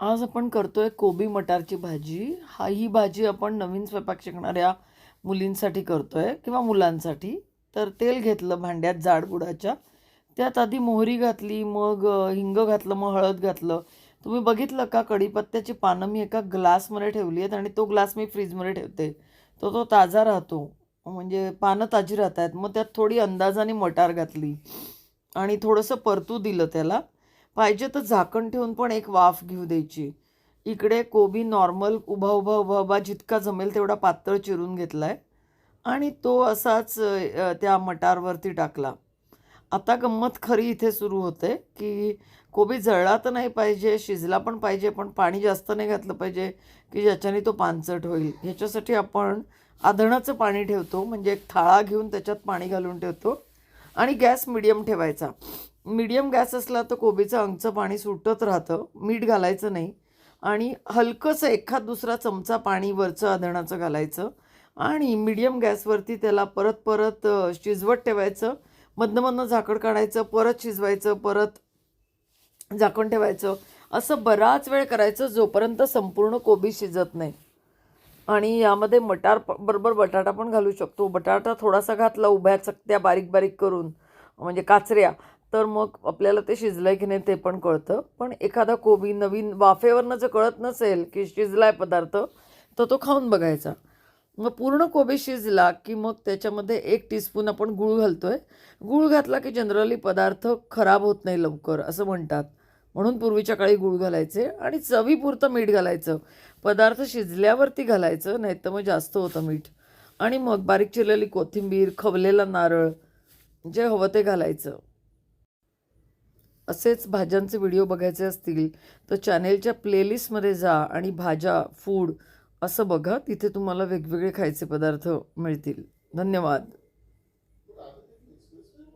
आज आपण करतोय कोबी मटारची भाजी. हा ही भाजी आपण नवीन स्वयंपाक शिकणाऱ्या मुलींसाठी करतोय किंवा मुलांसाठी. तर तेल घेतलं भांड्यात जाडबुडाच्या त्यात आधी मोहरी घातली मग हिंग घातलं मग हळद घातलं. तुम्ही बघितलं का कढीपत्त्याची पानं मी एका ग्लासमध्ये ठेवली आहेत आणि तो ग्लास मी फ्रीजमध्ये ठेवते. तो तो ताजा राहतो. म्हणजे पानं ताजी राहत आहेत मग त्यात थोडी अंदाजाने मटार घातली. आणि थोडंसं परतू दिलं त्याला. पाहिजे तर झाकण ठेवून पण एक वाफ घेऊ द्यायची. इकडे कोबी नॉर्मल उभा उभा उभा उभा जितका जमेल तेवढा पातळ चिरून घेतला आहे आणि तो असाच त्या मटारवरती टाकला. आता गंमत खरी इथे सुरू होते की कोबी जळला तर नाही पाहिजे शिजला पण पाहिजे पण पाणी जास्त नाही घातलं पाहिजे की ज्याच्याने तो पानचट होईल. ह्याच्यासाठी आपण आधणाचं पाणी ठेवतो म्हणजे एक थाळा घेऊन त्याच्यात पाणी घालून ठेवतो आणि गॅस मिडियम ठेवायचा. मिडियम गॅस असला तर कोबीचं अंगचं पाणी सुटत राहतं मीठ घालायचं नाही. आणि हलकंसं एखाद दुसरा चमचा पाणी वरचं आधणाचं घालायचं आणि मिडियम गॅसवरती त्याला परत परत शिजवत ठेवायचं. मधनं मधनं झाकण काढायचं परत शिजवायचं परत झाकण ठेवायचं. असं बराच वेळ करायचं जोपर्यंत संपूर्ण कोबी शिजत नाही. आणि यामध्ये मटार बरोबर बटाटा पण घालू शकतो. बटाटा थोडासा घातला उभ्या चकत्या बारीक बारीक करून म्हणजे काचऱ्या तर मग आपल्याला ते शिजलंय की नाही ते पण कळतं. पण एखादा कोबी नवीन वाफेवरनं जर कळत नसेल की शिजलाय पदार्थ तर तो खाऊन बघायचा. मग पूर्ण कोबी शिजला की मग त्याच्यामध्ये एक टीस्पून आपण गूळ घालतोय. गूळ घातला की जनरली पदार्थ खराब होत नाही लवकर असं म्हणतात. म्हणून पूर्वीच्या काळी गूळ घालायचे आणि चवीपुरतं मीठ घालायचं. पदार्थ शिजल्यावरती घालायचं नाही तर मग जास्त होतं मीठ. आणि मग बारीक चिरलेली कोथिंबीर खवलेला नारळ जे हवं ते घालायचं. असेच भाज्यांचे व्हिडिओ बघायचे असतील तर चॅनेलच्या प्लेलिस्टमध्ये जा आणि भाज्या फूड असं बघा तिथे तुम्हाला वेगवेगळे खायचे पदार्थ मिळतील. धन्यवाद.